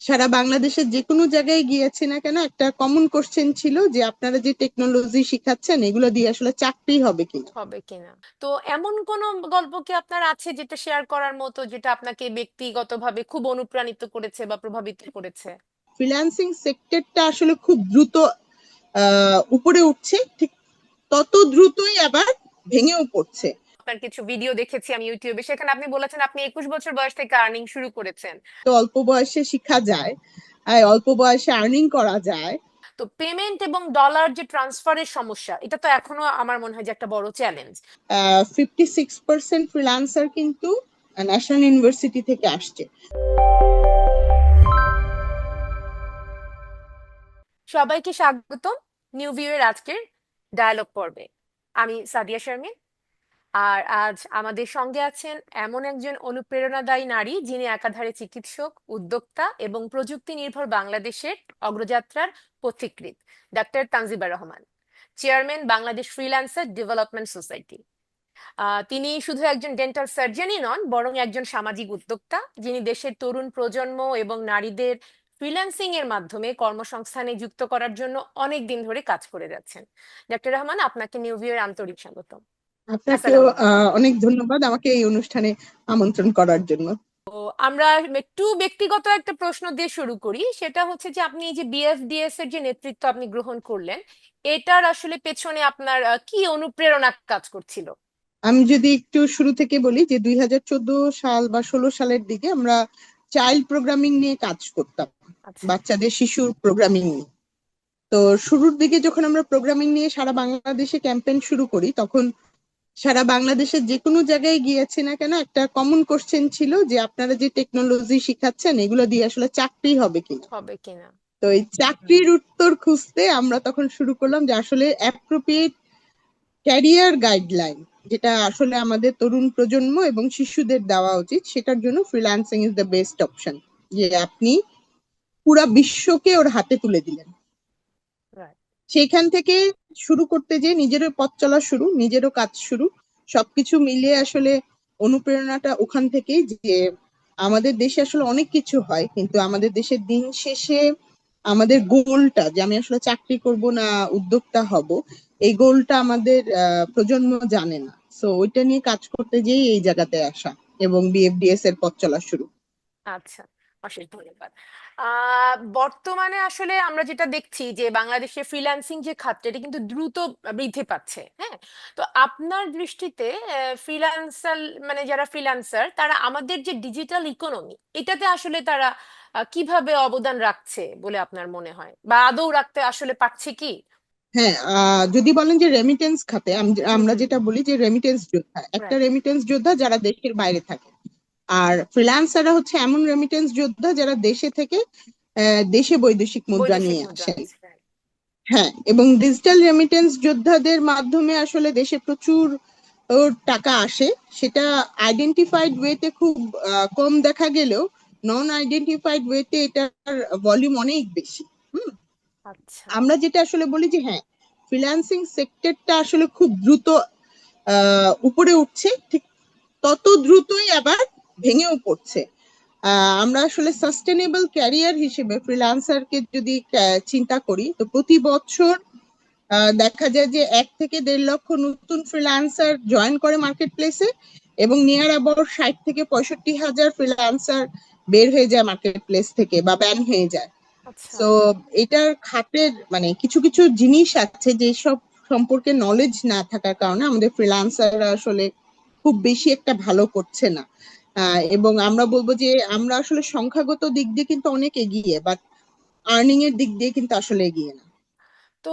সারা বাংলাদেশের যে কোনো জায়গায় গিয়েছি না কেন একটা কমন কোশ্চেন ছিল যে আপনারা যে টেকনোলজি শিখাচ্ছেন এগুলো দিয়ে আসলে চাকরি হবে কিনা। হবে কিনা। তো এমন কোন গল্প কি আপনার আছে যেটা শেয়ার করার মতো যেটা আপনাকে ব্যক্তিগতভাবে খুব অনুপ্রাণিত করেছে বা প্রভাবিত করেছে? ফ্রিল্যান্সিং সেক্টরটা আসলে খুব দ্রুত আহ উপরে উঠছে ঠিক তত দ্রুতই আবার ভেঙেও পড়ছে। আপনার কিছু ভিডিও দেখেছি আমি ইউটিউবে সেখানে আপনি বলেছেন আপনি একুশ বছর বয়স থেকে আর্নিং শুরু করেছেন। তো অল্প বয়সে শিখা যায় অল্প বয়সে আর্নিং করা যায়। তো পেমেন্ট এবং ডলার যে ট্রান্সফারের সমস্যা এটা তো এখনও আমার মনে হয় যে একটা বড় challenge fifty six percent freelancer কিন্তু ন্যাশনাল ইউনিভার্সিটি থেকে আসছে। সবাইকে স্বাগতম নিউ ভিউ এর আজকের ডায়ালগ পর্বে। আমি সাদিয়া শারমিন আর আজ আমাদের সঙ্গে আছেন এমন একজন অনুপ্রেরণাদায়ী নারী যিনি একাধারে চিকিৎসক, উদ্যোক্তা এবং প্রযুক্তি নির্ভর বাংলাদেশের অগ্রযাত্রার পথিকৃৎ, doctor Tanjiba Rahman, chairman Bangladesh freelancer development society. তিনি শুধু একজন ডেন্টাল সার্জনই নন, বরং একজন সামাজিক উদ্যোক্তা যিনি দেশের তরুণ প্রজন্ম এবং নারীদের ফ্রিল্যান্সিং এর মাধ্যমে কর্মসংস্থানে যুক্ত করার জন্য অনেক দিন ধরে কাজ করে যাচ্ছেন। ডাক্তার রহমান, আপনাকে নিউ ভিউয়ের আন্তরিক স্বাগতম। আপনাকেও অনেক ধন্যবাদ আমাকে এই অনুষ্ঠানে আমন্ত্রণ করার জন্য। তো আমরা একটু ব্যক্তিগত একটা প্রশ্ন দিয়ে শুরু করি। সেটা হচ্ছে যে আপনি এই যে বিএফডিএস এর যে নেতৃত্ব আপনি গ্রহণ করলেন এটার আসলে পেছনে আপনার কি অনুপ্রেরণা কাজ করছিল? আমি যদি একটু শুরু থেকে বলি যে দুই হাজার চোদ্দ সাল বা ষোলো সালের দিকে আমরা চাইল্ড প্রোগ্রামিং নিয়ে কাজ করতাম আচ্ছা। বাচ্চাদের শিশুর প্রোগ্রামিং নিয়ে। তো শুরুর দিকে যখন আমরা প্রোগ্রামিং নিয়ে সারা বাংলাদেশে ক্যাম্পেইন শুরু করি তখন সারা বাংলাদেশের যে কোনো জায়গায় গিয়েছি না কেন একটা কমন কোশ্চেন ছিল যে আপনারা যে টেকনোলজি শিখাচ্ছেন এগুলো দিয়ে আসলে চাকরি হবে কিনা। হবে কিনা। তো এই চাকরির উত্তর খুঁজতে আমরা তখন শুরু করলাম যে আসলে অ্যাপ্রোপ্রিয়েট ক্যারিয়ার গাইডলাইন যেটা আসলে আমাদের তরুণ প্রজন্ম এবং শিশুদের দেওয়া উচিত সেটার জন্য freelancing is the best option যে আপনি পুরা বিশ্বকে ওর হাতে তুলে দিলেন. সেখান থেকে শুরু করতে যে নিজেরও পথ চলা শুরু, নিজেরও কাজ শুরু। সবকিছু মিলিয়ে আসলে অনুপ্রেরণাটা ওখান থেকেই যে আমাদের দেশে আসলে অনেক কিছু হয়, কিন্তু আমাদের দেশের দিন শেষে আমাদের গোলটা যে আমি আসলে চাকরি করব না উদ্যোক্তা হব, এই গোলটা আমাদের প্রজন্ম জানে না। সো ওইটা নিয়ে কাজ করতে যেই এই জায়গাতে আসা এবং বিএফডিএস এর পথ চলা শুরু। আচ্ছা। অশেষ ধন্যবাদ। বর্তমানে আসলে আমরা যেটা দেখছি যে বাংলাদেশে ফ্রিল্যান্সিং যে খাতটা এটা কিন্তু দ্রুত বৃদ্ধি পাচ্ছে হ্যাঁ? তো আপনার দৃষ্টিতে ফ্রিল্যান্সার মানে যারা ফ্রিল্যান্সার তারা আমাদের যে ডিজিটাল ইকোনমি এটাতে আসলে তারা কীভাবে অবদান রাখছে বলে আপনার মনে হয়? বা আদৌ রাখতে আসলে পারছে কি? হ্যাঁ যদি বলেন যে রেমিটেন্স খাতে আমরা যেটা বলি যে রেমিটেন্স যোদ্ধা একটা রেমিটেন্স যোদ্ধা যারা দেশের বাইরে থাকে আর ফ্রিল্যান্সাররা হচ্ছে এমন রেমিটেন্স যোদ্ধা যারা দেশে থেকে দেশে বৈদেশিক মুদ্রা নিয়ে আসেন। হ্যাঁ এবং ডিজিটাল রেমিটেন্স যোদ্ধাদের মাধ্যমে আসলে দেশে প্রচুর টাকা আসে। সেটা আইডেন্টিফাইড ওয়েতে খুব কম দেখা গেলেও নন আইডেন্টিফাইড ওয়েতে এটার ভলিউম অনেক বেশি। আচ্ছা। আমরা যেটা আসলে বলি যে হ্যাঁ ফ্রিল্যান্সিং সেক্টরটা আসলে খুব দ্রুত আহ, উপরে উঠছে। ঠিক তত দ্রুতই আবার ভেঙেও পড়ছে। আহ, আমরা আসলে সাস্টেনেবল ক্যারিয়ার হিসেবে ফ্রিল্যান্সারকে যদি চিন্তা করি তো প্রতি বছর দেখা যায় যে এক থেকে দেড় লক্ষ নতুন ফ্রিলান্সার জয়েন করে মার্কেট প্লেসে এবং নিয়ার অ্যাবাউট ষাট থেকে পঁয়ষট্টি হাজার ফ্রিল্যান্সার বের হয়ে যায় মার্কেট প্লেস থেকে বা ব্যান হয়ে যায়। আচ্ছা। তো এটার খাতের মানে কিছু কিছু জিনিস আছে যেসব সম্পর্কে নলেজ না থাকার কারণে আমাদের ফ্রিল্যান্সাররা আসলে খুব বেশি একটা ভালো করছে না। এবং আমরা বলব যে আমরা আসলে সংখ্যাগত দিক দিয়ে কিন্তু অনেক এগিয়ে বাট আর্নিং এর দিক দিয়ে কিন্তু আসলে এগিয়ে না। তো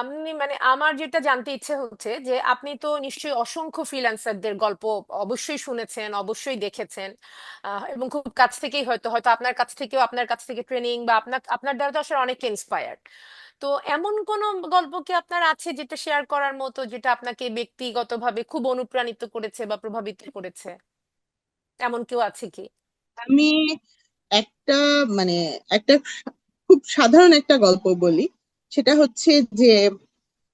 আপনি মানে আমার যেটা জানতে ইচ্ছে হচ্ছে যে আপনি তো নিশ্চয়ই অসংখ্য ফ্রিল্যান্সারদের গল্প অবশ্যই শুনেছেন, অবশ্যই দেখেছেন এবং খুব কাছ থেকেই হয়তো হয়তো আপনার কাছ থেকেও আপনার কাছ থেকে ট্রেনিং বা আপনার আপনার দ্বারা তো আসলে অনেক ইন্সপায়ার্ড তো এমন কোন গল্প কি আপনার আছে যেটা শেয়ার করার মতো, যেটা আপনাকে ব্যক্তিগতভাবে খুব অনুপ্রাণিত করেছে বা প্রভাবিত করেছে? এমন কেউ আছে কি? আমি একটা মানে একটা খুব সাধারণ একটা গল্প বলি। সেটা হচ্ছে যে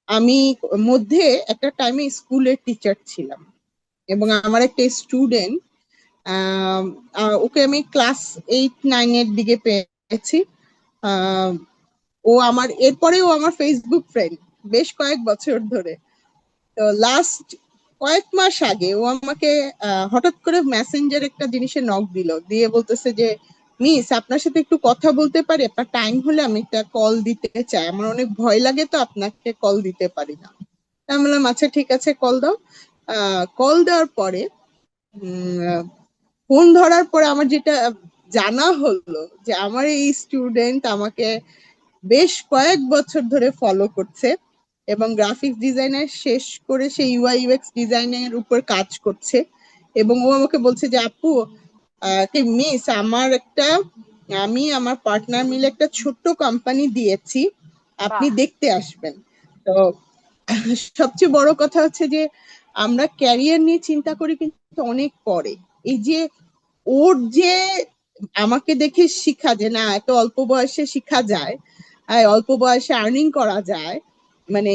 আমি মধ্যে একটা টাইমে স্কুলের টিচার ছিলাম। এবং আমার একটা স্টুডেন্ট ওকে আমি ক্লাস এইট নাইন এর দিকে পেয়েছি। ও আমার এরপরে ও আমার ফেসবুক ফ্রেন্ড বেশ কয়েক বছর ধরে। তো লাস্ট কয়েক মাস আগে ও আমাকে হঠাৎ করে মেসেঞ্জার একটা জিনিসে নক দিল। দিয়ে বলতেছে যে মিস আপনার সাথে একটু কথা বলতে পারি? আপনার টাইম হলে আমি একটা কল দিতে চাই। আমার অনেক ভয় লাগে তো আপনাকে কল দিতে পারি না। আমি বললাম আচ্ছা ঠিক আছে কল দাও। কল দেওয়ার পরে ফোন ধরার পরে আমার যেটা জানা হলো যে, আমার এই স্টুডেন্ট আমাকে বেশ কয়েক বছর ধরে ফলো করছে। এবং গ্রাফিক্স ডিজাইনার শেষ করে সে ইউআই ইউএক্স ডিজাইনের উপর কাজ করছে। এবং ও আমাকে বলছে যে আপু মিস আমার একটা আমি আমার পার্টনার মিলে একটা ছোট্ট কোম্পানি দিয়েছি। আপনি দেখতে আসবেন। তো সবচেয়ে বড় কথা হচ্ছে যে আমরা ক্যারিয়ার নিয়ে চিন্তা করি কিন্তু অনেক পরে। এই যে ওর যে আমাকে দেখে শিখা যে না এত অল্প বয়সে শিখা যায় আর অল্প বয়সে আর্নিং করা যায় মানে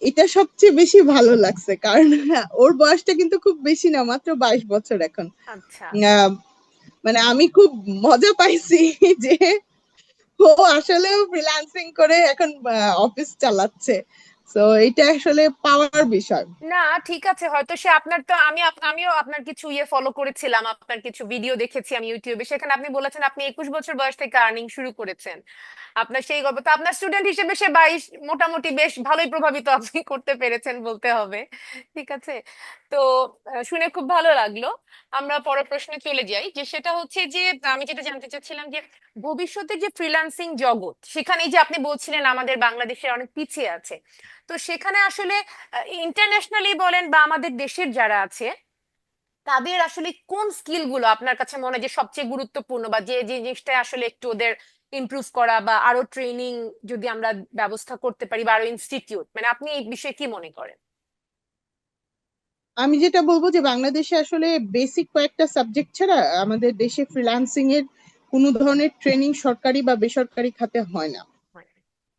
এটা সবচেয়ে বেশি ভালো লাগছে। কারণ ওর বয়সটা কিন্তু খুব বেশি না মাত্র বাইশ বছর এখন। আচ্ছা। মানে আমি খুব মজা পাইছি যে ও আসলেও ফ্রিল্যান্সিং করে এখন অফিস চালাচ্ছে। তো এটা আসলে পাওয়ার বিষয়। না, ঠিক আছে, হয়তো সে আপনার তো, আমি আমিও আপনার কিছু ইয়ে ফলো করেছিলাম, আপনার কিছু ভিডিও দেখেছি আমি ইউটিউবে সেখানে আপনি বলেছেন, আপনি একুশ বছর বয়স থেকে আর্নিং শুরু করেছেন। আপনার সেই গল্প, তো আপনার স্টুডেন্ট হিসেবে সে বাইশ, মোটামুটি বেশ ভালোই প্রভাবিত আপনি করতে পেরেছেন বলতে হবে। ঠিক আছে? তো শুনে খুব ভালো লাগল। আমরা পরের প্রশ্নে চলে যাই, যে সেটা হচ্ছে যে, আমি যেটা জানতে চাচ্ছিলাম যে, ভবিষ্যতে যে ফ্রিল্যান্সিং জগৎ সেখানে যে আপনি বলছিলেন আমাদের বাংলাদেশে অনেক পিছিয়ে আছে। তো সেখানে আসলে ইন্টারন্যাশনালি বলেন বা আমাদের দেশের যারা আছে, তাদের আসলে কোন স্কিলগুলো আপনার কাছে মনে হয় যে সবচেয়ে গুরুত্বপূর্ণ বা যে জিনিসটা আসলে একটু ওদের ইমপ্রুভ করা বা আরও ট্রেনিং যদি আমরা ব্যবস্থা করতে পারি বা আরও ইনস্টিটিউট মানে আপনি এই বিষয়ে কি মনে করেন? আমি যেটা বলব যে বাংলাদেশে আসলে বেসিক কয়েকটা সাবজেক্ট ছাড়া আমাদের দেশে ফ্রিল্যান্সিং এর কোনো ধরনের ট্রেনিং সরকারি বা বেসরকারি খাতে হয় না।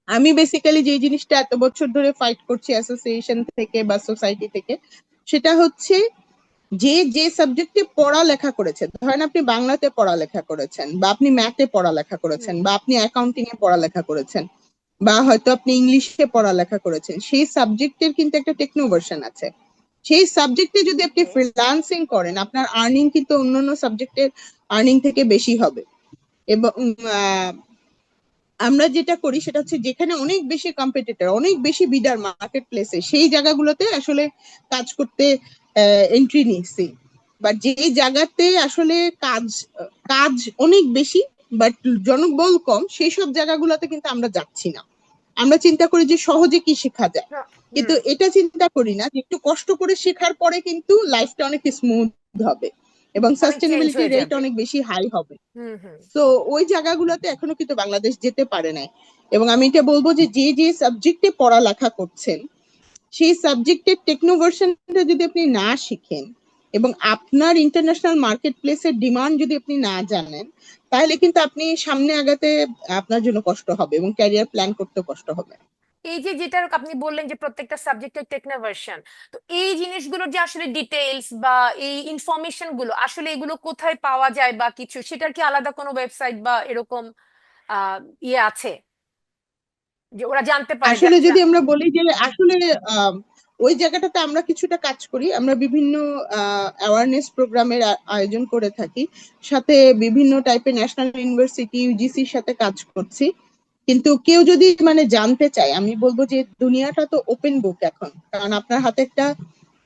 আমি বেসিক্যালি যে জিনিসটা এত বছর ধরে ফাইট করছি অ্যাসোসিয়েশন থেকে বা সোসাইটি থেকে, সেটা হচ্ছে যে যে সাবজেক্টে পড়ালেখা করেছেন, ধরেন আপনি বাংলাতে পড়ালেখা করেছেন, বা আপনি ম্যাথে পড়ালেখা করেছেন, বা আপনি অ্যাকাউন্টিং এ পড়ালেখা করেছেন, বা হয়তো আপনি ইংলিশে পড়ালেখা করেছেন, সেই সাবজেক্টের কিন্তু একটা টেকনো ভার্সন আছে সেই সাবজেক্টে যদি আপনি Okay. ফ্রিল্যান্সিং করেন, আপনার আর্নিং কিন্তু অন্যান্য সাবজেক্টের আর্নিং থেকে বেশি হবে এবং আমরা যেটা করি সেটা হচ্ছে যেখানে অনেক বেশি কম্পিটিটর অনেক বেশি বিডার মার্কেট প্লেসে সেই জায়গাগুলোতে আসলে কাজ করতে এন্ট্রি নিচ্ছি বাট যেই জায়গাতে আসলে কাজ কাজ অনেক বেশি বাট জনবল কম সেই সব জায়গাগুলোতে কিন্তু আমরা যাচ্ছি না। আমরা চিন্তা করি যে সহজে কি শেখা যায়। কিন্তু এটা চিন্তা করি না যে একটু কষ্ট করে শেখার পরে কিন্তু লাইফটা অনেক স্মুথ হবে। এবং সাস্টেনেবিলিটি রেট অনেক বেশি হাই হবে। তো ওই জায়গাগুলোতে এখনও কিন্তু বাংলাদেশ যেতে পারে নাই। এবং আমি এটা বলব যে যে যে সাবজেক্টে পড়ালেখা করছেন সেই সাবজেক্টের টেকনো ভার্সনটা যদি আপনি না শিখেন এবং আপনার ইন্টারন্যাশনাল মার্কেট প্লেসের ডিমান্ড যদি আপনি না জানেন তাহলে কিন্তু আপনি সামনে আগাতে আপনার জন্য কষ্ট হবে এবং ক্যারিয়ার প্ল্যান করতে কষ্ট হবে। এই যে যেটা আপনি বললেন যে প্রত্যেকটা সাবজেক্টের টেকনো ভার্সন তো এই জিনিসগুলোর যে আসলে ডিটেলস বা এই ইনফরমেশনগুলো আসলে এগুলো কোথায় পাওয়া যায় বা কিছু সেটার কি আলাদা কোনো ওয়েবসাইট বা এরকম আহ ইয়ে আছে? যে ওরা জানতে পারে আসলে আচ্ছা, যদি আমরা বলি যে আসলে ওই জায়গাটাতে আমরা কিছুটা কাজ করি। আমরা বিভিন্ন অ্যাওয়ারনেস প্রোগ্রামের আয়োজন করে থাকি। সাথে বিভিন্ন টাইপের ন্যাশনাল ইউনিভার্সিটি ইউজিসির সাথে কাজ করছি। কিন্তু কেউ যদি মানে জানতে চায় আমি বলব যে দুনিয়াটা তো ওপেন বুক এখন। কারণ আপনার হাতে একটা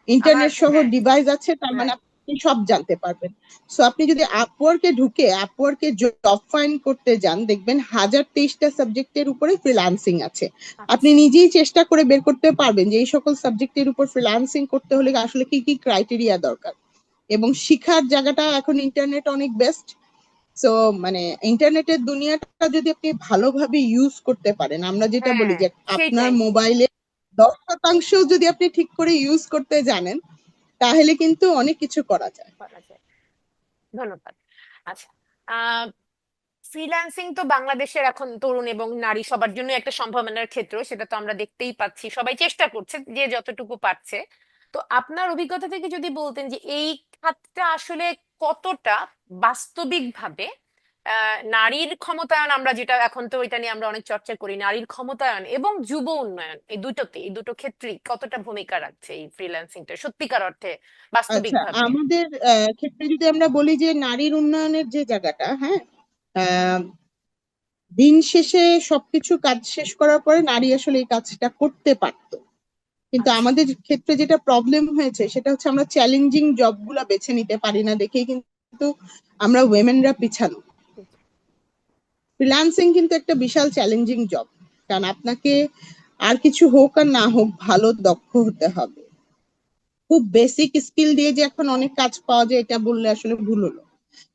ইন্টারনেট সহ হ্যাঁ। ডিভাইস আছে তার মানে আপনি সব জানতে পারবেন। সো আপনি যদি আপওয়ার্কে ঢুকে আপওয়ার্কে জব ফাইন্ড করতে যান দেখবেন হাজার তেইশটা সাবজেক্টের উপরে ফ্রিল্যান্সিং আছে। আপনি নিজেই চেষ্টা করে বের করতে পারবেন যে এই সকল সাবজেক্টের উপর ফ্রিল্যান্সিং করতে হলে আসলে কি কি ক্রাইটেরিয়া দরকার। এবং শিখার জায়গাটা এখন ইন্টারনেট অনেক বেস্ট সো মানে ইন্টারনেটের দুনিয়াটা যদি আপনি ভালোভাবে ইউজ করতে পারেন আমরা যেটা বলি যে হ্যাঁ, আপনার। মোবাইলে দশ শতাংশ যদি আপনি ঠিক করে ইউজ করতে জানেন তাহলে কিন্তু অনেক কিছু করা যায়। ধন্যবাদ। আচ্ছা ফ্রিল্যান্সিং তো বাংলাদেশের এখন তরুণ এবং নারী সবার জন্য একটা সম্ভাবনার ক্ষেত্র সেটা তো আমরা দেখতেই পাচ্ছি। সবাই চেষ্টা করছে যে যতটুকু পারছে। তো আপনার অভিজ্ঞতা থেকে যদি বলতেন যে এই খাতটা আসলে কতটা বাস্তবিকভাবে নারীর ক্ষমতায়ন আমরা যেটা এখন তো এটা নিয়ে আমরা অনেক চর্চা করি, নারীর ক্ষমতায়ন এবং যুব উন্নয়ন, এই দুটোতে, এই দুটো ক্ষেত্রেই কতটা ভূমিকা রাখছে এই ফ্রিল্যান্সিংটা সত্যিকার অর্থে আচ্ছা বাস্তবিকভাবে আমাদের ক্ষেত্রে যদি আমরা বলি যে নারীর উন্নয়নের যে জায়গাটা হ্যাঁ দিন শেষে সবকিছু কাজ শেষ করার পরে নারী আসলে এই কাজটা করতে পারতো। কিন্তু আচ্ছা। আমাদের ক্ষেত্রে যেটা প্রবলেম হয়েছে সেটা হচ্ছে আমরা চ্যালেঞ্জিং জবগুলা বেছে নিতে পারি না দেখেই কিন্তু আমরা ওয়েমেনরা পিছানো। ফ্রিল্যান্সিং কিন্তু একটা বিশাল চ্যালেঞ্জিং জব কারণ আপনাকে আর কিছু হোক আর না হোক ভালো দক্ষ হতে হবে। খুব বেসিক স্কিল দিয়ে যে এখন অনেক কাজ পাওয়া যায় এটা বললে আসলে ভুল হলো।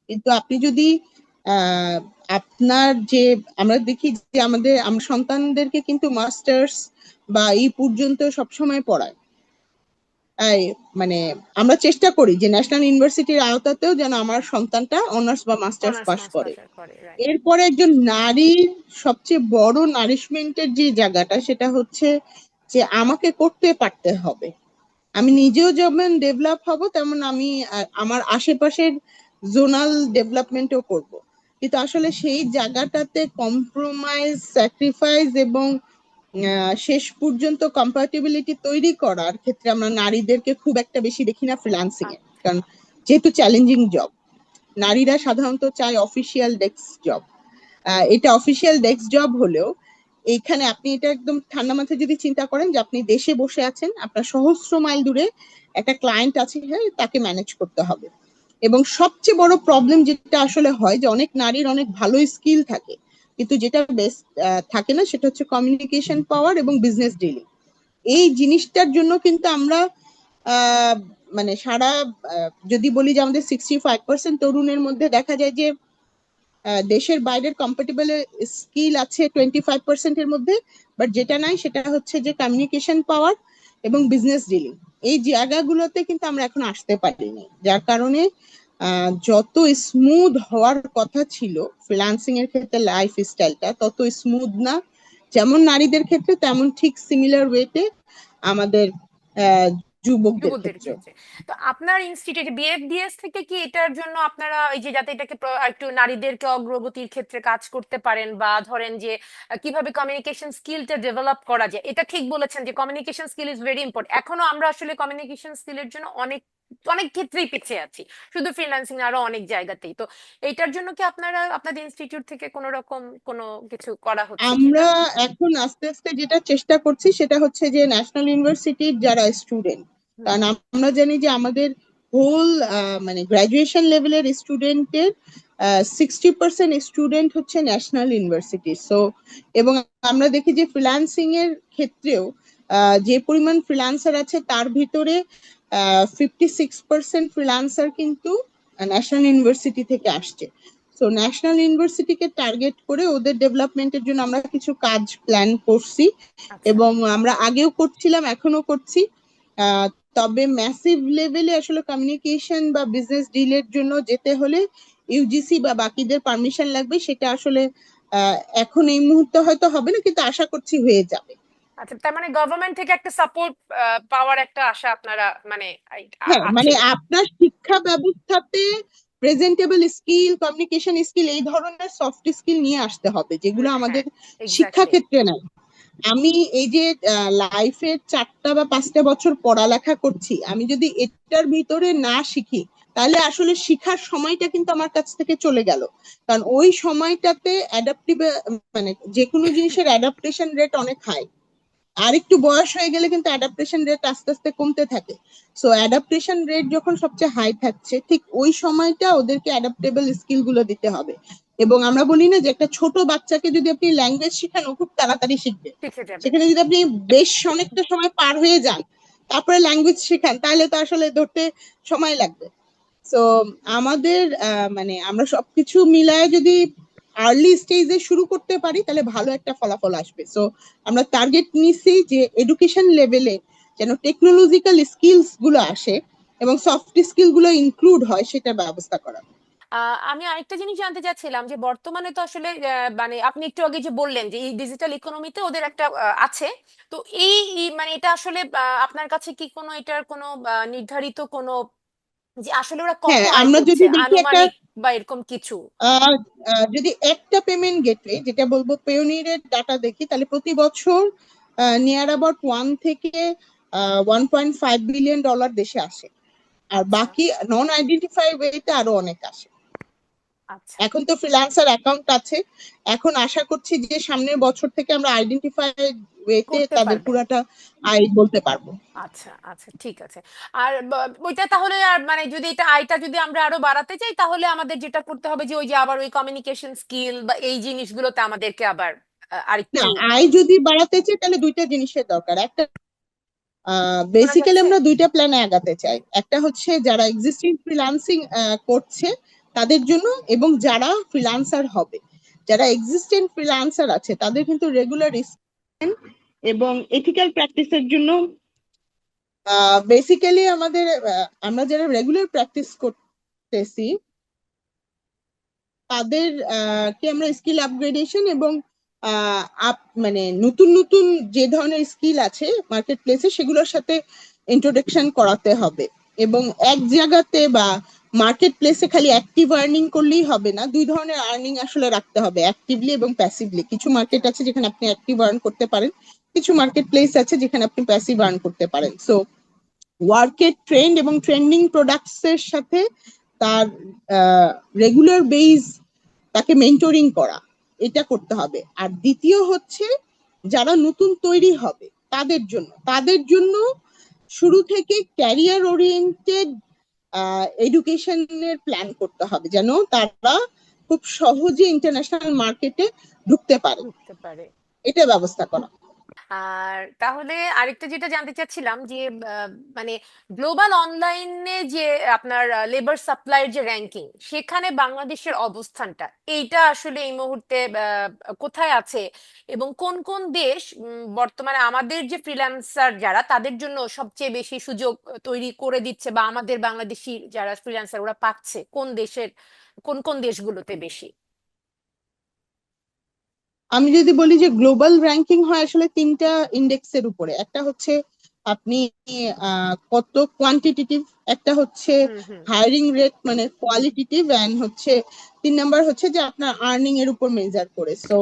কিন্তু আপনি যদি আহ আপনার যে আমরা দেখি যে আমাদের আমরা সন্তানদেরকে কিন্তু মাস্টার্স বা এই পর্যন্ত সবসময় পড়ায়। মানে আমরা চেষ্টা করি যে ন্যাশনাল ইউনিভার্সিটির আওতাতেও যেন আমার সন্তানটা অনার্স বা মাস্টার্স পাস করে এরপরে একজন নারীর সবচেয়ে বড় নারিশমেন্টের যে জায়গাটা সেটা হচ্ছে যে আমাকে করতে পারতে হবে। আমি নিজেও যেমন ডেভেলপ হব তেমন আমি আমার আশেপাশের জোনাল ডেভেলপমেন্টও করব। কিন্তু আসলে সেই জায়গাটাতে কম্প্রোমাইজ স্যাক্রিফাইস এবং শেষ পর্যন্ত কম্পাটিবিলিটি তৈরি করার ক্ষেত্রে আমরা নারীদেরকে খুব একটা বেশি দেখি না ফ্রিল্যান্সিং এ। কারণ যেহেতু চ্যালেঞ্জিং জব নারীরা সাধারণত চায় অফিসিয়াল ডেস্ক জব এটা অফিসিয়াল ডেস্ক জব হলেও এইখানে আপনি এটা একদম ঠান্ডা মাথায় যদি চিন্তা করেন যে আপনি দেশে বসে আছেন, আপনার সহস্র মাইল দূরে একটা ক্লায়েন্ট আছে হ্যাঁ তাকে ম্যানেজ করতে হবে। এবং সবচেয়ে বড় প্রবলেম যেটা আসলে হয় যে অনেক নারীর অনেক ভালো স্কিল থাকে। কিন্তু যেটা বেস্ট থাকে না সেটা হচ্ছে কমিউনিকেশন পাওয়ার এবং বিজনেস ডিলিং এই জিনিসটার জন্য কিন্তু আমরা মানে সারা যদি বলি যে আমাদের সিক্সটি ফাইভ পার্সেন্ট তরুণের মধ্যে দেখা যায় যে দেশের বাইরের কম্পারেটিবল স্কিল আছে টোয়েন্টি ফাইভ পার্সেন্টের মধ্যে বাট যেটা নাই সেটা হচ্ছে যে কমিউনিকেশন পাওয়ার এবং বিজনেস ডিলিং এই জায়গাগুলোতে কিন্তু আমরা এখন আসতে পারিনি। যার কারণে যত স্মুথ হওয়ার কথা ছিল ফ্রিলান্সিং এর ক্ষেত্রে লাইফ স্টাইলটা তত স্মুথ না। যেমন নারীদের ক্ষেত্রে, তেমন ঠিক সিমিলার ওয়েতে আমাদের যুবকদের যুবকদের ক্ষেত্রে। তো আপনার ইনস্টিটিউটে বিএফডিএস থেকে কি এটার জন্য আপনারা এই যে যাতে এটাকে একটু নারীদেরকে অগ্রগতির ক্ষেত্রে কাজ করতে পারেন বা ধরেন যে কীভাবে কমিউনিকেশন স্কিলটা ডেভেলপ করা যায় এটা ঠিক বলেছেন যে communication skill is very important এখনও আমরা আসলে কমিউনিকেশন স্কিলের জন্য অনেক অনেক ক্ষেত্রেই পিছিয়ে আছি। শুধু ফ্রিল্যান্সিং আরও অনেক জায়গাতেই। তো এইটার জন্য কি আপনারা আপনাদের ইনস্টিটিউট থেকে কোনো রকম কোনো কিছু করা হচ্ছে আমরা এখন আস্তে আস্তে যেটা চেষ্টা করছি সেটা হচ্ছে যে ন্যাশনাল ইউনিভার্সিটির যারা স্টুডেন্ট কারণ আমরা জানি যে আমাদের হোল মানে গ্রাজুয়েশন লেভেলের স্টুডেন্টের সিক্সটি পার্সেন্ট স্টুডেন্ট হচ্ছে ন্যাশনাল ইউনিভার্সিটি সো এবং আমরা দেখি যে ফ্রিল্যান্সিং এর ক্ষেত্রেও যে পরিমাণ ফ্রিল্যান্সার আছে তার ভিতরে ফিফটি সিক্স পার্সেন্ট ফ্রিল্যান্সার কিন্তু ন্যাশনাল ইউনিভার্সিটি থেকে আসছে। সো ন্যাশনাল ইউনিভার্সিটিকে টার্গেট করে ওদের ডেভেলপমেন্টের জন্য আমরা কিছু কাজ প্ল্যান করছি। আচ্ছা। এবং আমরা আগেও করছিলাম এখনও করছি। আহ, তবে ম্যাসিভ লেভেলে আসলে কমিউনিকেশন বা বিজনেস ডিলের জন্য যেতে হলে ইউজিসি বা বাকিদের পারমিশন লাগবে সেটা আসলে এখন এই মুহূর্তে হয়তো হবে না কিন্তু আশা করছি হয়ে যাবে। আচ্ছা তার মানে গভর্নমেন্ট থেকে একটা সাপোর্ট পাওয়ার একটা আশা আপনারা মানে হ্যাঁ মানে আপনার শিক্ষা ব্যবস্থাতে প্রেজেন্টেবল স্কিল কমিউনিকেশন স্কিল এই ধরনের সফট স্কিল নিয়ে আসতে হবে যেগুলো হ্যাঁ আমাদের এক্স্যাক্টলি শিক্ষাক্ষেত্রে নাই। আমি এই যে লাইফের চারটা বা পাঁচটা বছর পড়ালেখা করছি, আমি যদি এটার ভিতরে না শিখি, তাহলে আসলে শিখার সময়টা কিন্তু আমার কাছ থেকে চলে গেল। কারণ ওই সময়টাতে অ্যাডাপটিভ মানে যে কোনো জিনিসের অ্যাডাপ্টেশন রেট অনেক হাই আর একটু বয়স হয়ে গেলে কিন্তু অ্যাডাপ্টেশন রেট আস্তে আস্তে কমতে থাকে। সো অ্যাডাপ্টেশন রেট যখন সবচেয়ে হাই থাকছে, ঠিক ওই সময়টা ওদেরকে অ্যাডাপ্টেবল স্কিলগুলো দিতে হবে। এবং আমরা বলি না যে একটা ছোট বাচ্চাকে যদি আপনি ল্যাঙ্গুয়েজ শেখান ও খুব তাড়াতাড়ি শিখবে। সেখানে যদি আপনি বেশ অনেকটা সময় পার হয়ে যান তারপরে ল্যাঙ্গুয়েজ শেখান তাহলে তো আসলে ধরতে সময় লাগবে। তো আমাদের মানে আমরা সবকিছু মিলায় যদি আর্লি স্টেজে শুরু করতে পারি তাহলে ভালো একটা ফলাফল আসবে। সো আমরা টার্গেট নিছি যে এডুকেশন লেভেলে যেন টেকনোলজিক্যাল স্কিলসগুলো আসে এবং সফট স্কিলগুলো ইনক্লুড হয় সেটার ব্যবস্থা করা আমি আরেকটা জিনিস জানতে চাচ্ছিলাম যে বর্তমানে তো আসলে মানে আপনি একটু আগে যে বললেন যে এই ডিজিটাল ইকোনমিতে ওদের একটা আছে। তো এই মানে এটা আসলে আপনার কাছে কি কোনো এটার কোনো নির্ধারিত কোনো যে আসলে ওরা কত হ্যাঁ আমরা করছে যদি দেখি একটা বা এরকম কিছু? যদি একটা পেমেন্ট গেটওয়ে যেটা বলব পেওনিরের ডাটা দেখি তাহলে প্রতি বছর নিয়ার অ্যাবাউট ওয়ান থেকে one point five billion dollar দেশে আসে। আর আচ্ছা। বাকি নন আইডেন্টিফাই ওয়েতে আরও অনেক আসে। এখন তো ফ্রিল্যান্সার অ্যাকাউন্ট আছে। এখন আশা করছি যে সামনের বছর থেকে আমরা আইডেন্টিফাইড ওয়েতে তাদের পুরাটা আয় বলতে পারব। আচ্ছা আচ্ছা ঠিক আছে। আর ওইটা তাহলে আর মানে যদি এটা আয়টা যদি আমরা আরও বাড়াতে চাই তাহলে আমাদের যেটা করতে হবে যে ওই যে আবার ওই কমিউনিকেশন স্কিল বা এই জিনিসগুলোতে আমাদেরকে আবার আরেকটু আয় যদি বাড়াতে চাই তাহলে দুইটা জিনিসের দরকার। একটা বেসিক্যালি আমরা দুইটা প্ল্যানে আগাতে চাই। একটা হচ্ছে যারা এক্সিস্টিং ফ্রিল্যান্সিং করছে তাদের জন্য এবং যারা ফ্রিলান্সার হবে, যারা এক্সিস্টেন্ট ফ্রিল্যান্সার আছে, তাদের কিন্তু রেগুলার এবং এথিক্যাল প্র্যাকটিসের জন্য বেসিক্যালি আমাদের আমরা যারা রেগুলার প্র্যাকটিস করতেছি, তাদের কে আমরা স্কিল আপগ্রেডেশন এবং আপ মানে নতুন নতুন যে ধরনের স্কিল আছে মার্কেট প্লেসে সেগুলোর সাথে ইন্ট্রোডাকশন করাতে হবে এবং এক জায়গাতে বা মার্কেট প্লেসে খালি অ্যাক্টিভ আর্নিং করলেই হবে না। দুই ধরনের আর্নিং আসলে রাখতে হবে অ্যাক্টিভলি এবং প্যাসিভলি কিছু মার্কেট আছে যেখানে আপনি অ্যাক্টিভ আর্ন করতে পারেন, কিছু মার্কেট প্লেস আছে যেখানে আপনি প্যাসিভ আর্ন করতে পারেন। সো ওয়ার্কের ট্রেন্ড এবং ট্রেন্ডিং প্রোডাক্টস এর সাথে তার রেগুলার বেস তাকে মেন্টরিং করা, এটা করতে হবে। আর দ্বিতীয় হচ্ছে যারা নতুন তৈরি হবে, তাদের জন্য। তাদের জন্য শুরু থেকে ক্যারিয়ার ওরিয়েন্টেড এডুকেশনের প্ল্যান করতে হবে যেন তারা খুব সহজে ইন্টারন্যাশনাল মার্কেটে ঢুকতে পারে। ঢুকতে পারে। এটা ব্যবস্থা করা। আর তাহলে আরেকটা যেটা জানতে চাচ্ছিলাম যে মানে গ্লোবাল অনলাইনে যে আপনার লেবার সাপ্লাইয়ের যে র্যাঙ্কিং সেখানে বাংলাদেশের অবস্থানটা, এইটা আসলে এই মুহূর্তে কোথায় আছে? এবং কোন কোন দেশ বর্তমানে আমাদের যে ফ্রিল্যান্সার যারা, তাদের জন্য সবচেয়ে বেশি সুযোগ তৈরি করে দিচ্ছে বা আমাদের বাংলাদেশি যারা ফ্রিল্যান্সার ওরা পাচ্ছে কোন দেশের, কোন কোন দেশগুলোতে বেশি? আমি যদি বলি যে গ্লোবাল র্যাঙ্কিং হয় আসলে তিনটা ইন্ডেক্সের উপরে। একটা হচ্ছে আপনি কত কোয়ান্টিটেটিভ একটা হচ্ছে হায়ারিং রেট মানে কোয়ালিটেটিভ এন্ড হচ্ছে তিন নাম্বার হচ্ছে যে আপনার আর্নিং এর উপর মেজার করে। সো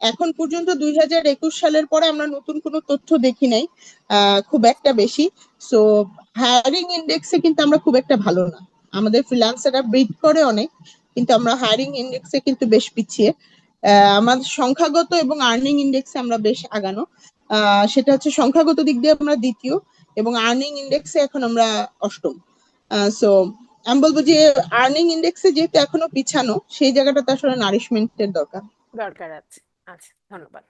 এখন পর্যন্ত দুই হাজার একুশ সালের পরে আমরা নতুন কোনো তথ্য দেখি নাই আহ, খুব একটা বেশি। সো হায়ারিং ইন্ডেক্সে কিন্তু আমরা খুব একটা ভালো না। আমাদের ফ্রিল্যান্সাররা বিড করে অনেক কিন্তু আমরা হায়ারিং ইন্ডেক্সে কিন্তু বেশ পিছিয়ে। আমাদের সংখ্যাগত এবং আর্নিং ইন্ডেক্সে আমরা বেশ আগানো। সেটা হচ্ছে সংখ্যাগত দিক দিয়ে আমরা দ্বিতীয় এবং আর্নিং ইন্ডেক্সে এখন আমরা অষ্টম। সো আমি বলব যে আর্নিং ইন্ডেক্সে যেহেতু এখনও পিছানো, সেই জায়গাটাতে আসলে নারিশমেন্টের দরকার। দরকার আছে। আচ্ছা ধন্যবাদ।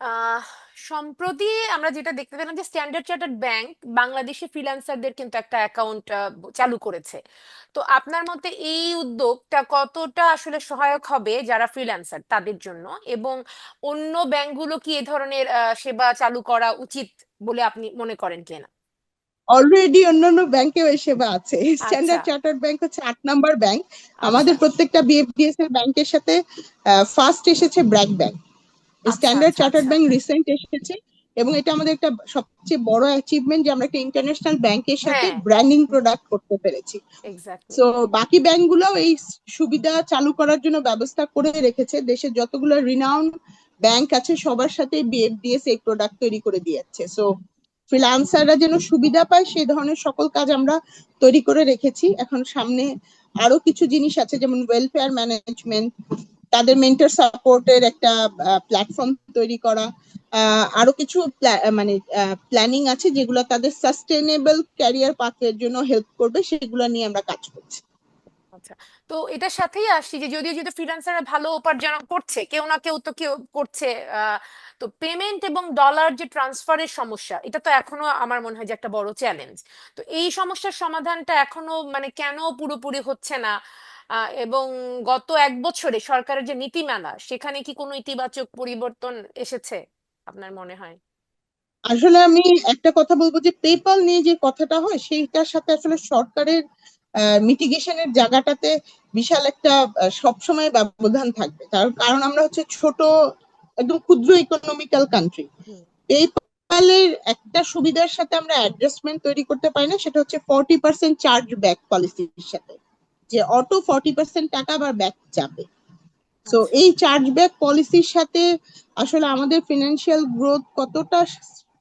আহ সম্প্রতি আমরা যেটা দেখতে পেলাম যে স্ট্যান্ডার্ড চার্টার্ড ব্যাংক বাংলাদেশি ফ্রিল্যান্সারদের কিন্তু একটা অ্যাকাউন্ট চালু করেছে। তো আপনার মতে এই উদ্যোগটা কতটা আসলে সহায়ক হবে যারা ফ্রিল্যান্সার তাদের জন্য? এবং অন্য ব্যাংকগুলো কি এ ধরনের সেবা চালু করা উচিত বলে আপনি মনে করেন কিনা অলরেডি অন্যান্য ব্যাংকেও এই সেবা আছে। স্ট্যান্ডার্ড চার্টার্ড ব্যাংক হচ্ছে আট নাম্বার ব্যাংক। আমাদের আচ্ছা প্রত্যেকটা বিএফডিএস এর ব্যাংকের সাথে ফার্স্ট এসেছে BRAC Bank Standard Chartered Bank recent এসেছে এবং এটা আমাদের একটা সবচেয়ে বড় অ্যাচিভমেন্ট যে আমরা একটা ইন্টারন্যাশনাল ব্যাংকের সাথে ব্র্যান্ডিং প্রোডাক্ট করতে পেরেছি। সো বাকি ব্যাংকগুলো এই সুবিধা চালু করার জন্য ব্যবস্থা করে রেখেছে। দেশের যতগুলো রিনাউন্ড ব্যাংক আছে সবার সাথে বিএফডিএস এই প্রোডাক্ট তৈরি করে দিয়েছে। সো ফ্রিল্যান্সাররা যেন সুবিধা পায় সেই ধরনের সকল কাজ আমরা তৈরি করে রেখেছি। এখন সামনে আরও কিছু জিনিস আছে যেমন ওয়েলফেয়ার ম্যানেজমেন্ট তাদের মেন্টর সাপোর্টের একটা প্ল্যাটফর্ম তৈরি করা। আরও কিছু মানে প্ল্যানিং আছে যেগুলো তাদের সাস্টেনেবল ক্যারিয়ার পাথের জন্য হেল্প করবে, সেগুলো নিয়ে আমরা কাজ করছি। আচ্ছা তো এটার সাথেই আসছি যে যদিও যদি ফ্রিল্যান্সাররা ভালো উপার্জন করছে, কেউ না কেউ তো কেউ করছে তো পেমেন্ট এবং ডলার যে ট্রান্সফারের সমস্যা, এটা তো এখনও আমার মনে হয় যে একটা বড় চ্যালেঞ্জ তো এই সমস্যার সমাধানটা এখনও মানে কেন পুরোপুরি হচ্ছে না? এবং গত এক বছরে সরকারের যে নীতিমালা সেখানে কি কোনো ইতিবাচক পরিবর্তন এসেছে আপনার মনে হয়? আসলে আমি একটা কথা বলব যে পেপাল নিয়ে যে কথাটা হয় সেইটার সাথে আসলে সরকারের মিটিগেশনের জায়গাটাতে বিশাল একটা সবসময় ব্যবধান থাকবে। তার কারণ আমরা হচ্ছে ছোট একদম ক্ষুদ্র ইকোনমিক্যাল কান্ট্রি পেপ্যালের একটা সুবিধার সাথে আমরা অ্যাডজাস্টমেন্ট তৈরি করতে পারি না সেটা হচ্ছে ফর্টি পার্সেন্ট চার্জ ব্যাক পলিসির সাথে। যে অটো ফর্টি পার্সেন্ট টাকা আবার ব্যাক যাবে সো আচ্ছা। এই চার্জ ব্যাক পলিসির সাথে আসলে আমাদের ফিনান্সিয়াল গ্রোথ কতটা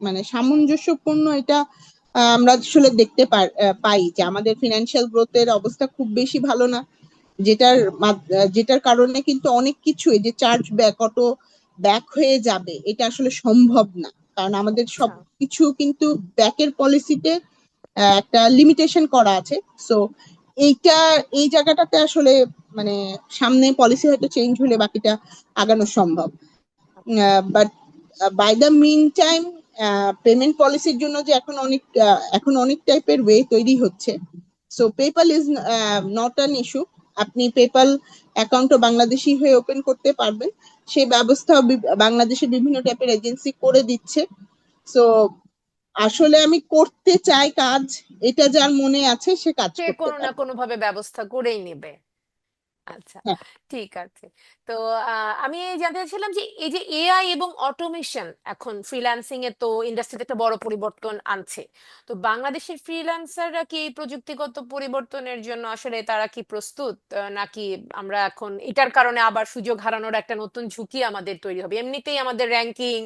মানে সামঞ্জস্যপূর্ণ এটা আমরা আসলে দেখতে পাই যে আমাদের ফিনান্সিয়াল গ্রোথের অবস্থা খুব বেশি ভালো না যেটার যেটার কারণে কিন্তু অনেক কিছু এই যে চার্জ ব্যাক অটো ব্যাক হয়ে যাবে এটা আসলে সম্ভব না কারণ আমাদের আচ্ছা। সবকিছু কিন্তু ব্যাকের পলিসিতে একটা লিমিটেশন করা আছে সো এইটা, এই জায়গাটাতে আসলে মানে সামনে পলিসি হয়তো চেঞ্জ হলে বাকিটা আগানো সম্ভব। But by the mean time payment পলিসির জন্য যে এখন অনেক এখন অনেক টাইপের ওয়ে তৈরি হচ্ছে। So PayPal is not an issue আপনি পেপাল অ্যাকাউন্টও বাংলাদেশি হয়ে ওপেন করতে পারবেন। সেই ব্যবস্থা বাংলাদেশের বিভিন্ন টাইপের এজেন্সি করে দিচ্ছে। সো আসলে আমি করতে চাই কাজ এটা যার মনে আছে সে কাজ করতে কোনো না কোনো ভাবে ব্যবস্থা করেই নেবে। আচ্ছা হ্যাঁ। ঠিক আছে। তো আহ, আমি জানতে চাচ্ছিলাম যে এই যে এআই এবং অটোমেশন এখন ফ্রিল্যান্সিং এ তো ইন্ডাস্ট্রিতে একটা বড় পরিবর্তন আনছে। তো বাংলাদেশের ফ্রিল্যান্সাররা কি এই প্রযুক্তিগত পরিবর্তনের জন্য আসলে তারা কি প্রস্তুত? আহ, নাকি আমরা এখন এটার কারণে আবার সুযোগ হারানোর একটা নতুন ঝুঁকি আমাদের তৈরি হবে? এমনিতেই আমাদের র্যাঙ্কিং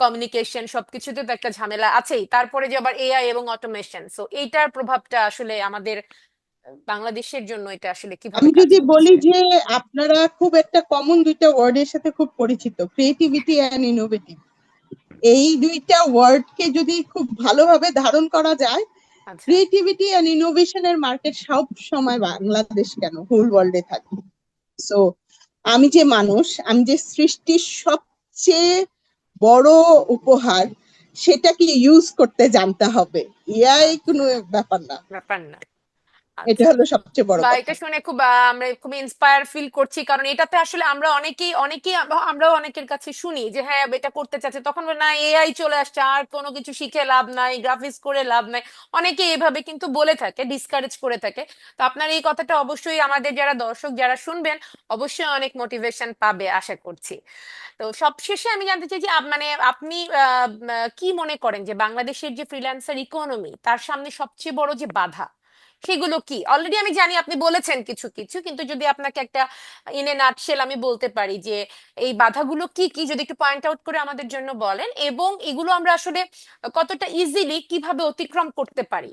কমিউনিকেশন সবকিছুতে তো একটা ঝামেলা আছেই। তারপরে যে আবার এআই এবং অটোমেশন সো এইটার প্রভাবটা আসলে আমাদের বাংলাদেশের জন্য এটা আসলে কীভাবে আমি যদি বলি যে আপনারা খুব একটা কমন দুইটা ওয়ার্ডের সাথে খুব পরিচিত ক্রিয়েটিভিটি অ্যান্ড ইনোভেটিভ এই দুইটা ওয়ার্ডকে যদি খুব ভালোভাবে ধারণ করা যায় ক্রিয়েটিভিটি অ্যান্ড ইনোভেশনের মার্কেট সব সময় বাংলাদেশ কেন? হোল ওয়ার্ল্ডে থাকে। সো আমি যে মানুষ আমি যে সৃষ্টির সবচেয়ে বড় উপহার সেটাকে ইউজ করতে জানতে হবে। ইয়াই কোনো ব্যাপার না। ব্যাপার না। এটা হলো সবচেয়ে বড় বা এটা শুনে খুব আমরা খুব ইন্সপায়ার ফিল করছি কারণ এটাতে আসলে আমরা অনেকেই অনেকেই আমরাও অনেকের কাছে শুনি যে হ্যাঁ এটা করতে চাচ্ছে। তখন না এআই চলে আসছে আর কোনো কিছু শিখে লাভ নাই গ্রাফিক্স করে লাভ নাই। অনেকে এভাবে কিন্তু বলে থাকে ডিসকারেজ করে থাকে। তো আপনার এই কথাটা অবশ্যই আমাদের যারা দর্শক যারা শুনবেন অবশ্যই অনেক মোটিভেশন পাবে আশা করছি। তো সবশেষে আমি জানতে চাই যে মানে আপনি কি মনে করেন যে বাংলাদেশের যে ফ্রিল্যান্সার ইকোনমি তার সামনে সবচেয়ে বড় যে বাধা? সেগুলো কি? অলরেডি আমি জানি আপনি বলেছেন কিছু কিছু কিন্তু যদি আপনাকে একটা ইন এ নাটশেল আমি বলতে পারি যে এই বাধাগুলো কি কি যদি একটু পয়েন্ট আউট করে আমাদের জন্য বলেন এবং এগুলো আমরা আসলে কতটা ইজিলি কীভাবে অতিক্রম করতে পারি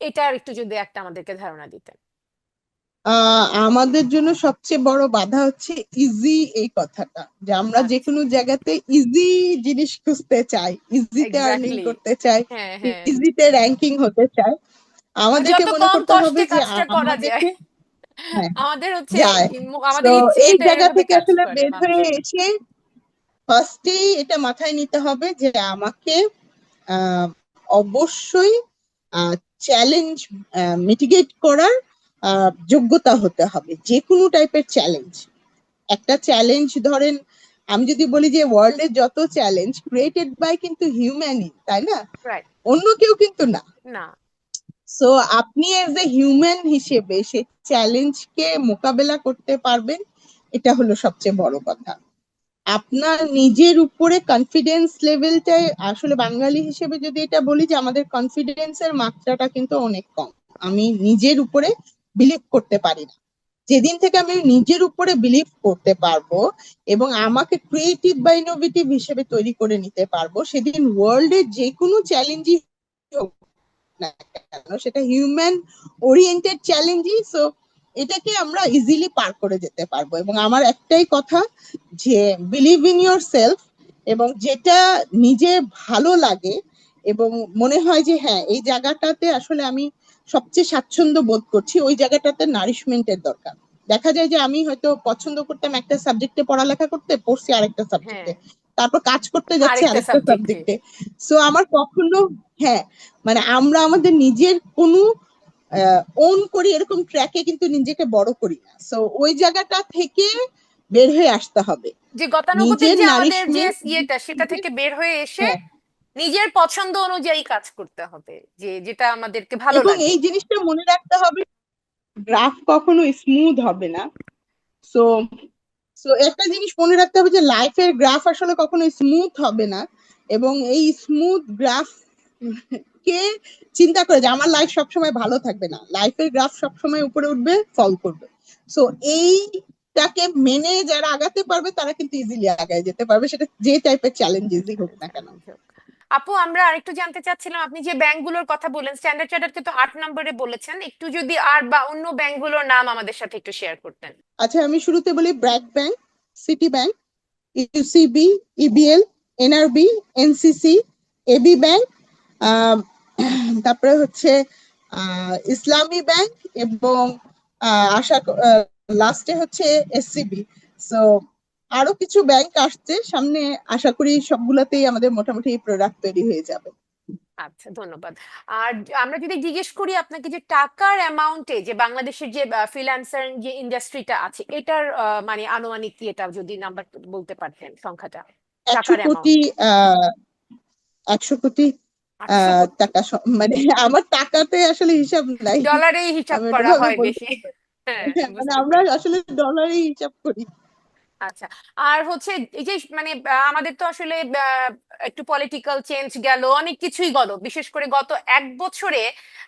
এটার একটু যদি একটা আমাদেরকে ধারণা দিতেন। আহ আমাদের জন্য সবচেয়ে বড় বাধা হচ্ছে ইজি এই কথাটা যে আমরা যে আচ্ছা। কোনো জায়গাতে ইজি জিনিস খুঁজতে চাই ইজিতে আর্নিং করতে চাই হ্যাঁ হ্যাঁ। ইজিতে র্যাঙ্কিং হতে চাই আমাদেরকে মনে করতে হবে যে আমাদেরকে হ্যাঁ আমাদের হচ্ছে আমাদের এই জায়গা থেকে আসলে বের হয়ে এসে ফার্স্টেই এটা মাথায় নিতে হবে যে আমাকে অবশ্যই চ্যালেঞ্জ মিটিগেট করার যোগ্যতা হতে হবে যে কোনো টাইপের চ্যালেঞ্জ একটা চ্যালেঞ্জ ধরেন আমি যদি বলি যে ওয়ার্ল্ডের যত চ্যালেঞ্জ ক্রিয়েটেড বাই কিন্তু হিউম্যানই তাই না? অন্য কেউ কিন্তু না। না। সো আপনি এজ এ হিউম্যান হিসেবে সেই চ্যালেঞ্জকে মোকাবেলা করতে পারবেন, এটা হলো সবচেয়ে বড় কথা। আপনার নিজের উপরে কনফিডেন্স লেভেলটা আসলে বাঙালি হিসেবে যদি এটা বলি যে আমাদের কনফিডেন্সের মাত্রাটা কিন্তু অনেক কম। আমি নিজের উপরে বিলিভ করতে পারি না। যেদিন থেকে আমি নিজের উপরে বিলিভ করতে পারব এবং আমাকে ক্রিয়েটিভ বা ইনোভেটিভ হিসেবে তৈরি করে নিতে পারব, সেদিন ওয়ার্ল্ডের যে কোনো চ্যালেঞ্জই হোক না কেন? সেটা হিউম্যান ওরিয়েন্টেড চ্যালেঞ্জই সো এটাকে আমরা ইজিলি পার করে যেতে পারব। এবং আমার একটাই কথা যে বিলিভ ইন ইয়োর সেলফ এবং যেটা নিজে ভালো লাগে এবং মনে হয় যে হ্যাঁ এই জায়গাটাতে আসলে আমি সবচেয়ে স্বাচ্ছন্দ্য বোধ করছি, ওই জায়গাটাতে নারিশমেন্টের দরকার। দেখা যায় যে আমি হয়তো পছন্দ করতাম একটা সাবজেক্টে পড়ালেখা করতে, পড়ছি আরেকটা সাবজেক্টে তারপর কাজ করতে যাচ্ছি আরেকটা সাবজেক্টে সো আমার কখনো হ্যাঁ মানে আমরা আমাদের নিজের কোনো ওন করি এরকম ট্র্যাকে কিন্তু নিজেকে বড় করি না। সো ওই জায়গাটা থেকে বের হয়ে আসতে হবে। যে গতানুগতিক যে আমাদের যে ইয়েটা সেটা থেকে বের হয়ে এসে হ্যাঁ। নিজের পছন্দ অনুযায়ী কাজ করতে হবে যে যেটা আমাদেরকে ভালো লাগে। এই জিনিসটা মনে রাখতে হবে গ্রাফ কখনো স্মুথ হবে না। সো সো একটা জিনিস মনে রাখতে হবে যে লাইফের গ্রাফ আসলে কখনো স্মুথ হবে না। এবং এই স্মুথ গ্রাফ কে চিন্তা করে যে, আমার লাইফ সবসময় ভালো থাকবে না। লাইফের গ্রাফ সবসময় উপরে উঠবে ফল করবে। সো এইটাকে মেনে যারা আগাতে পারবে, তারা কিন্তু ইজিলি আগায় যেতে পারবে। সেটা যে টাইপের চ্যালেঞ্জেসই হোক না কেন। আপু, আমরা আরেকটু জানতে চাচ্ছিলাম, আপনি যে ব্যাংকগুলোর কথা বলেন স্ট্যান্ডার্ড চার্টার্ডকে তো আট নম্বরে বলেছেন, একটু যদি আর বা অন্য ব্যাংকগুলোর নাম আমাদের সাথে একটু শেয়ার করতেন। আচ্ছা আমি শুরুতে বলি BRAC Bank City Bank UCB EBL NRB NCC AB Bank তারপরে হচ্ছে ইসলামী ব্যাংক এবং আশা লাস্টে হচ্ছে এসসিবি সো আরও কিছু ব্যাংক আসছে সামনে আশা করি সবগুলাতেই আমাদের মোটামুটি প্রোডাক্ট তৈরি হয়ে যাবে। আচ্ছা ধন্যবাদ। আর আমরা যদি জিজ্ঞেস করি আপনাকে যে টাকার অ্যামাউন্টে যে বাংলাদেশের যে ফ্রিল্যান্সার যে ইন্ডাস্ট্রিটা আছে এটার মানে আনুমানিক কি এটা যদি নাম্বার বলতে পারতেন সংখ্যাটা একশো কোটি একশো কোটি টাকা মানে আমার টাকাতে আসলে হিসাব নাই। ডলারেই হিসাব করা হয় বেশি। হ্যাঁ হ্যাঁ, মানে আমরা আসলে ডলারেই হিসাব করি। আচ্ছা আর হচ্ছে এই যে মানে আমাদের তো আসলে একটু পলিটিক্যাল চেঞ্জ গেল অনেক কিছুই গেল। বিশেষ করে গত এক বছরে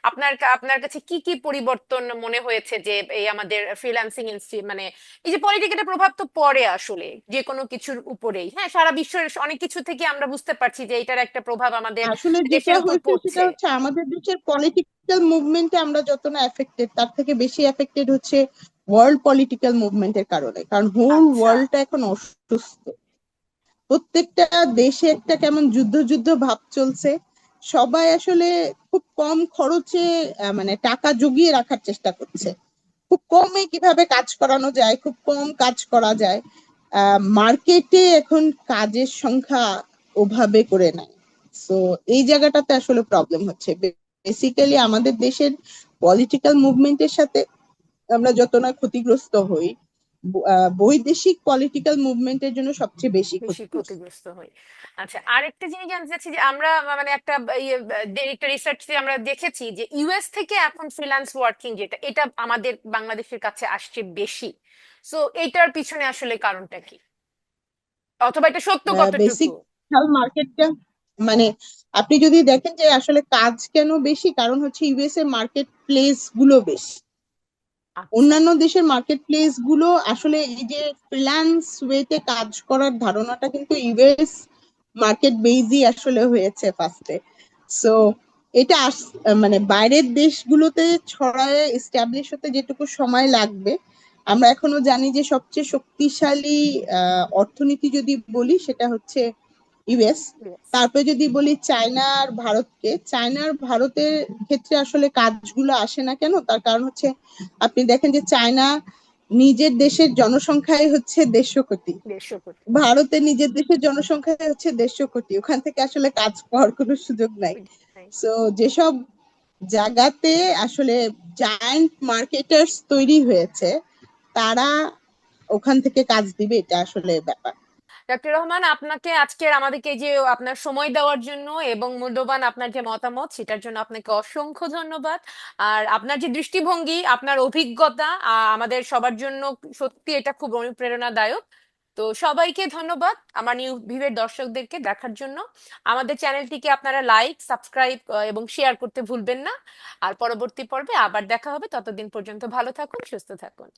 আপনার আপনার কাছে কি কি পরিবর্তন মনে হয়েছে যে এই আমাদের ফ্রিল্যান্সিং মানে এই যে পলিটিক্যাল প্রভাব তো পড়ে আসলে যে কোনো কিছুর উপরেই। হ্যাঁ সারা বিশ্বের অনেক কিছু থেকে আমরা বুঝতে পারছি যে এটার একটা প্রভাব আমাদের আসলে দেশের যেটা সেটা হচ্ছে আমাদের দেশের পলিটিক্যাল মুভমেন্টে আমরা যত না এফেক্টেড তার থেকে বেশি এফেক্টেড হচ্ছে ওয়ার্ল্ড পলিটিক্যাল মুভমেন্টের কারণে কারণ হোল আচ্ছা। ওয়ার্ল্ডটা এখন অসুস্থ। প্রত্যেকটা দেশে একটা কেমন যুদ্ধ যুদ্ধ ভাব চলছে। সবাই আসলে খুব কম খরচে মানে টাকা জুগিয়ে রাখার চেষ্টা করছে। খুব কমে কীভাবে কাজ করানো যায় খুব কম কাজ করা যায় মার্কেটে এখন কাজের সংখ্যা ওভাবে করে নাই সো এই জায়গাটাতে আসলে প্রবলেম হচ্ছে। বেসিক্যালি আমাদের দেশের পলিটিক্যাল মুভমেন্টের সাথে আমরা যত না ক্ষতিগ্রস্ত হই বৈদেশিক পলিটিক্যাল মুভমেন্টের জন্য সবচেয়ে বেশি ক্ষতিগ্রস্ত। হই। আচ্ছা আরেকটা জিনিস জানতে চাচ্ছি যে আমরা মানে একটা ইয়ে, একটা রিসার্চ আমরা দেখেছি যে ইউএস থেকে এখন ফ্রিল্যান্স ওয়ার্কিং যেটা এটা আমাদের বাংলাদেশের কাছে আসছে বেশি। সো এটার পিছনে আসলে কারণটা কি? অথবা এটা সত্য কতটুকু? মার্কেটটা মানে আপনি যদি দেখেন যে আসলে কাজ কেন বেশি কারণ হচ্ছে ইউএস এর মার্কেট প্লেসগুলো বেশি। অন্যান্য দেশের মার্কেট প্লেসগুলো আসলে এই যে ফ্রিল্যান্স ওয়েতে কাজ করার ধারণাটা কিন্তু ইউএস মার্কেট বেইজই আসলে হয়েছে ফার্স্টে সো এটা মানে বাইরের দেশগুলোতে ছড়ায় এস্টাবলিশ হতে যেটুকু সময় লাগবে, আমরা এখনও জানি যে সবচেয়ে শক্তিশালী অর্থনীতি যদি বলি সেটা হচ্ছে ইউএস তারপরে যদি বলি চায়না আর ভারতকে চায়না আর ভারতের ক্ষেত্রে আসলে কাজগুলো আসে না কেন? তার কারণ হচ্ছে আপনি দেখেন যে চায়না নিজের দেশের জনসংখ্যাই হচ্ছে দেড়শো কোটি ভারতের নিজের দেশের জনসংখ্যা হচ্ছে দেড়শো কোটি ওখান থেকে আসলে কাজ পাওয়ার কোনো সুযোগ নাই। সো যেসব জায়গাতে আসলে জায়ান্ট মার্কেটার্স তৈরি হয়েছে তারা ওখান থেকে কাজ দিবে এটা আসলে ব্যাপার। ডক্টর রহমান, আপনাকে আজকের আমাদেরকে যে আপনার সময় দেওয়ার জন্য এবং মূল্যবান আপনার যে মতামত, সেটার জন্য আপনাকে অসংখ্য ধন্যবাদ। আর আপনার যে দৃষ্টিভঙ্গি, আপনার অভিজ্ঞতা আমাদের সবার জন্য সত্যি এটা খুব অনুপ্রেরণাদায়ক। তো সবাইকে ধন্যবাদ আমার নিউ ভিভের দর্শকদেরকে দেখার জন্য। আমাদের চ্যানেলটিকে আপনারা লাইক, সাবস্ক্রাইব এবং শেয়ার করতে ভুলবেন না। আর পরবর্তী পর্বে আবার দেখা হবে। ততদিন পর্যন্ত ভালো থাকুন, সুস্থ থাকুন।